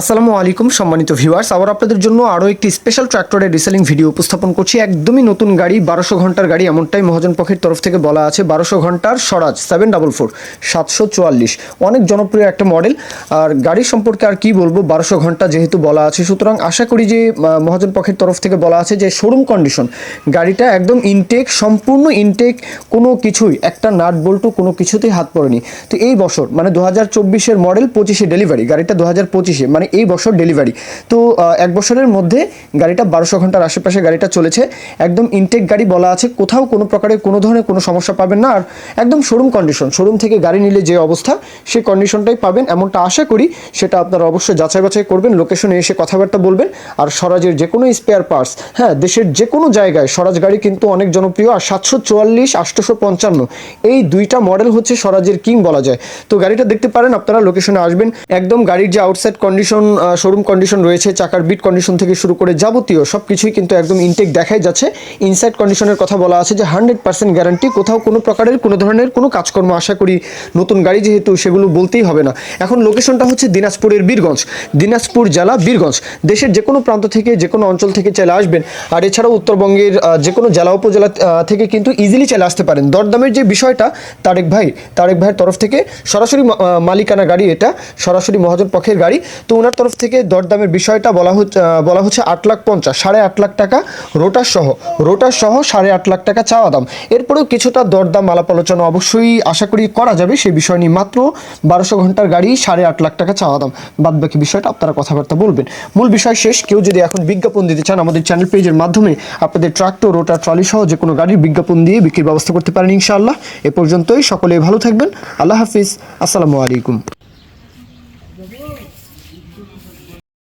আসসালামু আলাইকুম, সম্মানিত ভিউয়ার্স। আবার আপনাদের জন্য আরও একটি স্পেশাল ট্র্যাক্টরের রিসেলিং ভিডিও উপস্থাপন করছি। একদমই নতুন গাড়ি, বারোশো ঘণ্টার গাড়ি, এমনটাই মহাজন পক্ষের তরফ থেকে বলা আছে। বারোশো ঘণ্টার স্বরাজ সেভেন ডাবল ফোর সাতশো চুয়াল্লিশ। অনেক জনপ্রিয় একটা মডেল আর গাড়ি সম্পর্কে আর কি বলব, বারোশো ঘণ্টা যেহেতু বলা আছে। সুতরাং আশা করি যে মহাজন পক্ষের তরফ থেকে বলা আছে যে শোরুম কন্ডিশন গাড়িটা একদম ইনটেক সম্পূর্ণ ইনটেক কোনো কিছুই, একটা নাট বল্টু কোনো কিছুতেই হাত পড়েনি। তো এই বছর মানে দু হাজার চব্বিশের মডেল পঁচিশে ডেলিভারি গাড়িটা দু হাজার পঁচিশে মানে এই বছর ডেলিভারি তো এক বছরের মধ্যে গাড়িটা বারোশো ঘণ্টার আশেপাশে গাড়িটা চলেছে। একদম ইনটেক গাড়ি বলা আছে, কোথাও কোনো প্রকারের কোনো ধরনের কোনো সমস্যা পাবেন না। আর একদম শোরুম কন্ডিশন শোরুম থেকে গাড়ি নিলে যে অবস্থা সেই কন্ডিশনটাই পাবেন। এমনটা আশা করি সেটা আপনারা অবশ্যই যাচাই বাছাই করবেন লোকেশনে এসে কথাবার্তা বলবেন। আর স্বরাজের যে কোনো স্পেয়ার পার্টস হ্যাঁ দেশের যে কোনো জায়গায় স্বরাজ গাড়ি কিন্তু অনেক জনপ্রিয়। আর সাতশো চুয়াল্লিশ, আটশোশো পঞ্চান্ন, এই দুইটা মডেল হচ্ছে স্বরাজের কিং বলা যায়। তো গাড়িটা দেখতে পারেন, আপনারা লোকেশনে আসবেন। একদম গাড়ির যে আউটসাইড কন্ডিশন শোরুম কন্ডিশন রয়েছে, চাকার বিট কন্ডিশন থেকে শুরু করে যাবতীয় সব কিছুই কিন্তু একদম ইনটেক দেখাই যাচ্ছে। ইনসাইড কন্ডিশনের কথা বলা আছে যে হান্ড্রেড পার্সেন্ট গ্যারান্টি কোথাও কোনো প্রকারের, কোনো ধরনের কোনো কাজকর্ম আশা করি নতুন গাড়ি যেহেতু সেগুলো বলতেই হবে না। এখন লোকেশনটা হচ্ছে দিনাজপুরের বীরগঞ্জ, দিনাজপুর জেলা বীরগঞ্জ। দেশের যে কোনো প্রান্ত থেকে, যে কোনো অঞ্চল থেকে চলে আসবেন। আর এছাড়াও উত্তরবঙ্গের যে কোনো জেলা উপজেলা থেকে কিন্তু ইজিলি চলে আসতে পারেন। দরদামের যে বিষয়টা, তারেক ভাই, তারেক ভাইয়ের তরফ থেকে সরাসরি মালিকানা গাড়ি এটা, সরাসরি মহাজন পক্ষের গাড়ি। তো ওনার তরফ থেকে দরদামের বিষয়টা বলা হচ্ছে বলা হচ্ছে আট লাখ পঞ্চাশ, সাড়ে আট লাখ টাকা রোটার সহ রোটার সহ সাড়ে আট লাখ টাকা চাওয়া দাম। এরপরেও কিছুটা দরদাম, আলাপ আলোচনা অবশ্যই আশা করি করা যাবে সেই বিষয় নিয়ে মাত্র বারোশো ঘণ্টার গাড়ি সাড়ে আট লাখ টাকা চাওয়া দাম। বাদ বাকি বিষয়টা আপনারা কথাবার্তা বলবেন। মূল বিষয় শেষ, কেউ যদি এখন বিজ্ঞাপন দিতে চান আমাদের চ্যানেল পেজের মাধ্যমে, আপনাদের ট্রাক্টর রোটার ট্রলি সহ যে কোনো গাড়ির বিজ্ঞাপন দিয়ে বিক্রির ব্যবস্থা করতে পারেন ইনশাআল্লাহ। এ পর্যন্তই, সকলে ভালো থাকবেন। আল্লাহ হাফিজ। আসসালামু আলাইকুম।